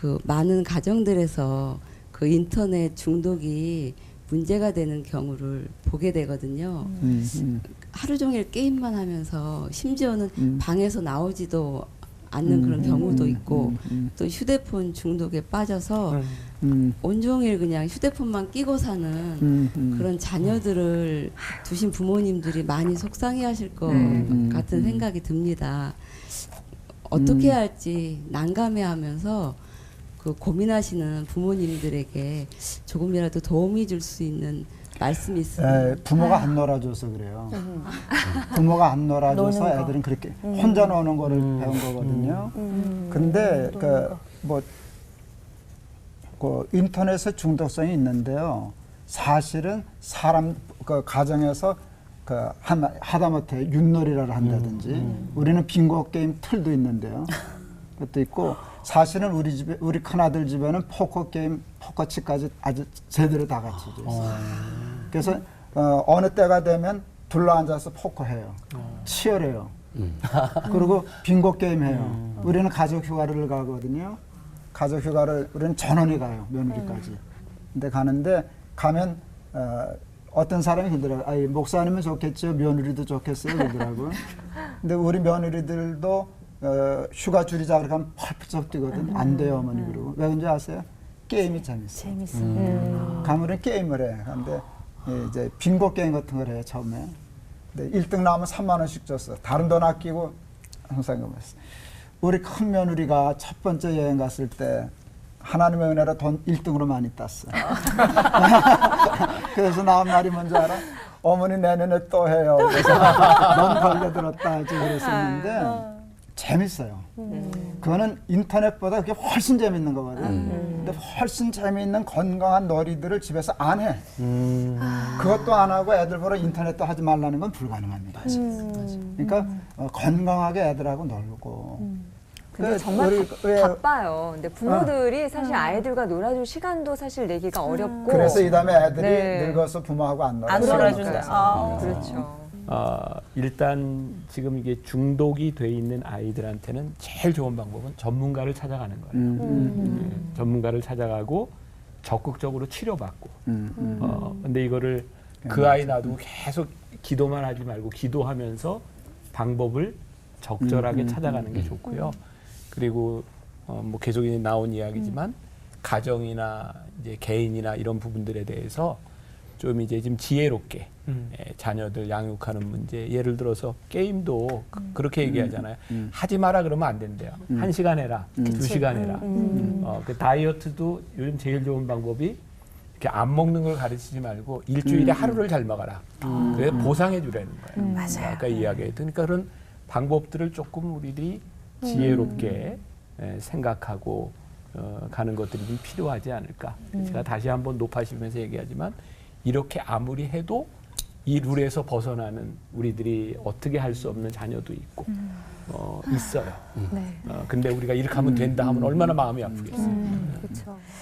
그 많은 가정들에서 그 인터넷 중독이 문제가 되는 경우를 보게 되거든요. 음, 음, 하루 종일 게임만 하면서 심지어는 음. 방에서 나오지도 않는 그런 음, 경우도 음, 있고 음, 또 휴대폰 중독에 빠져서 음, 온종일 그냥 휴대폰만 끼고 사는. 그런 자녀들을 두신 부모님들이 많이 속상해하실 것 음. 같은 음. 생각이 듭니다. 어떻게 음. 할지 난감해하면서 그 고민하시는 부모님들에게 조금이라도 도움이 줄 수 있는 말씀이 에, 있으면 부모가 안 놀아줘서 그래요. 부모가 안 놀아줘서. 애들은 그렇게 혼자 노는 거를 배운 거거든요. 음. 근데 그뭐 그 인터넷에 중독성이 있는데요. 사실은 사람 그 가정에서 그 한- 하다못해 윷놀이를 한다든지 우리는 빙고 게임 틀도 있는데요. 그것도 있고 사실은 우리 집에 우리 큰 아들 집에는 포커 게임 포커치까지 아주 제대로 다 갖춰져 있어요. 그래서 어, 어느 때가 되면 둘러 앉아서 포커 해요. 치열해요. 그리고 빙고 게임 해요. 우리는 가족 휴가를 가거든요. 가족 휴가를 우리는 전원이 가요 며느리까지. 근데 가는데 가면 어, 어떤 사람이 그러더라고요. 아이, 목사님은 좋겠죠. 며느리도 좋겠어요. 그러더라고요. 근데 우리 며느리들도 어, 휴가 줄이자 그러면 펄쩍 뛰거든. 안 돼요, 어머니. 그러고. 왜 그런지 아세요? 게임이 재밌어요. 재밌어. 가면은 게임을 해. 근데 이제 빙고 게임 같은 걸 해요, 처음에. 근데 1등 나오면 3만 원씩 줬어. 다른 돈 아끼고 항상 그랬어. 우리 큰 며느리가 첫 번째 여행 갔을 때 하나님의 은혜로 돈 1등으로 많이 땄어. 그래서 나온 말이 뭔지 알아? 어머니 내년에 또 해요. 그래서 넌 걸려들었다 하지 그랬었는데 재밌어요. 그거는 인터넷보다 그게 훨씬 재밌는 거거든. 근데 훨씬 재미있는 건강한 놀이들을 집에서 안 해. 그것도 안 하고 애들 보러 인터넷도 하지 말라는 건 불가능합니다. 그러니까 어, 건강하게 애들하고 놀고. 근데 그 정말 우리 바, 왜- 바빠요. 근데 부모들이 사실 아이들과 놀아줄 시간도 사실 내기가 어렵고. 그래서 이 다음에 애들이 네. 늙어서 부모하고 안 놀아. 안 놀아준다. 아. 그렇죠. 어, 일단 지금 이게 중독이 돼 있는 아이들한테는 제일 좋은 방법은 전문가를 찾아가는 거예요. 음, 예, 전문가를 찾아가고 적극적으로 치료받고. 음, 음. 어, 근데 이거를 그 아이 놔두고 계속 기도만 하지 말고 기도하면서 방법을 적절하게 음, 음, 찾아가는 게 좋고요. 그리고 어, 뭐 계속 이제 나온 이야기지만 가정이나 이제 개인이나 이런 부분들에 대해서 좀 이제 좀 지혜롭게 예, 자녀들 양육하는 문제. 예를 들어서 게임도 그- 그렇게 얘기하잖아요. 음. 하지 마라 그러면 안 된대요. 한 시간 해라. 두 시간 해라. 음. 어, 그 다이어트도 요즘 제일 좋은 방법이 이렇게 안 먹는 걸 가르치지 말고 일주일에 하루를 잘 먹어라. 그래 보상해 주라는 거예요. 맞아요. 아까 이야기했던 그러니까 그런 방법들을 조금 우리들이 지혜롭게 에, 생각하고 어, 가는 것들이 좀 필요하지 않을까. 제가 다시 한번 높아지면서 얘기하지만 이렇게 아무리 해도 이 룰에서 벗어나는 우리들이 어떻게 할 수 없는 자녀도 있고 어, 있어요. 네. 어, 근데 우리가 이렇게 하면 된다 하면 얼마나 마음이 아프겠어요. 그렇죠.